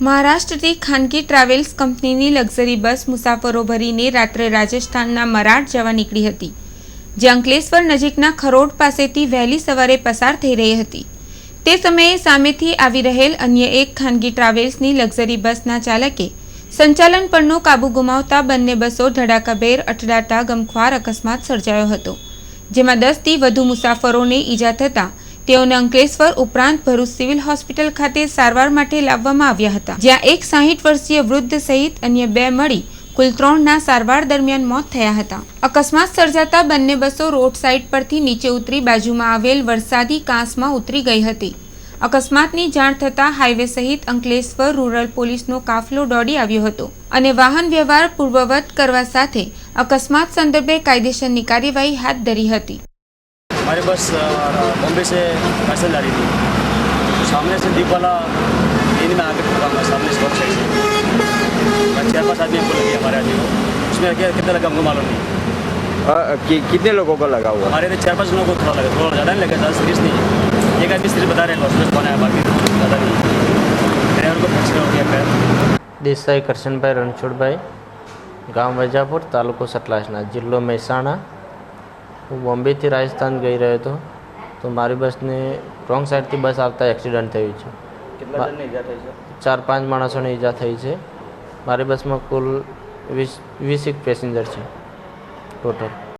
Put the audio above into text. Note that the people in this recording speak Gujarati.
મહારાષ્ટ્રથી ખાનગી ટ્રાવેલ્સ કંપનીની લક્ઝરી બસ મુસાફરો ભરીને રાત્રે રાજસ્થાનના મરાઠ જવા નીકળી હતી, જે અંકલેશ્વર નજીકના ખરોડ પાસેથી વહેલી સવારે પસાર થઈ રહી હતી. તે સમયે સામેથી આવી રહેલ અન્ય એક ખાનગી ટ્રાવેલ્સની લક્ઝરી બસના ચાલકે સંચાલન પરનો કાબુ ગુમાવતા બંને બસો ધડાકાભેર અથડાતા ગમખ્વાર અકસ્માત સર્જાયો હતો, જેમાં દસથી વધુ મુસાફરોને ઈજા થતાં તેઓને અંકલેશ્વર ઉપરાંત ભરૂચ સિવિલ હોસ્પિટલ ખાતે સારવાર માટે લાવવામાં આવ્યા હતા, જ્યાં એક સાહીઠ વર્ષીય વૃદ્ધ સહિત અન્ય બે મળી કુલ ત્રણના સારવાર દરમિયાન મોત થયા હતા. અકસ્માત સર્જાતા બંને બસો રોડ સાઇડ પરથી નીચે ઉતરી બાજુમાં આવેલ વરસાદી કાંસમાં ઉતરી ગઈ હતી. અકસ્માતની જાણ થતાં હાઈવે સહિત અંકલેશ્વર રૂરલ પોલીસનો કાફલો દોડી આવ્યો હતો અને વાહન વ્યવહાર પૂર્વવત કરવા સાથે અકસ્માત સંદર્ભે કાયદેસરની કાર્યવાહી હાથ ધરી હતી. हमारी बस अ, बॉम्बे से पैसेंजर जा रही थी सामने से दीप वाला लेन में आके ठुका हुआ सामने स्टॉप साइड से और चार पांच आदमी को लगी हमारे आदमी को उसमें क्या कितना लगा हमको मालूम नहीं अ, कि, कितने लोगों को लगा हुआ हमारे इधर चार पांच लोगों को थोड़ा लगा थोड़ा ज़्यादा नहीं लगा ज़्यादा सीरियस नहीं है एक आदमी सीरियस बता रहे हैं हॉस्पिटल कौन है बाकी ज़्यादा नहीं ड्राइवर को फ्रैक्चर हो गया पैर દેસાઈ કરશનભાઈ રણછોડભાઈ ગામ વજાપુર તાલુકો સતલાસના જિલ્લો મહેસાણા હું બોમ્બેથી રાજસ્થાન ગઈ રહ્યો હતો તો મારી બસને રોંગ સાઈડથી બસ આવતા એક્સિડન્ટ થયું થઈ છે? ચાર પાંચ માણસોને ઈજા થઈ છે. મારી બસમાં કુલ વીસ વીસ એક પેસેન્જર છે ટોટલ.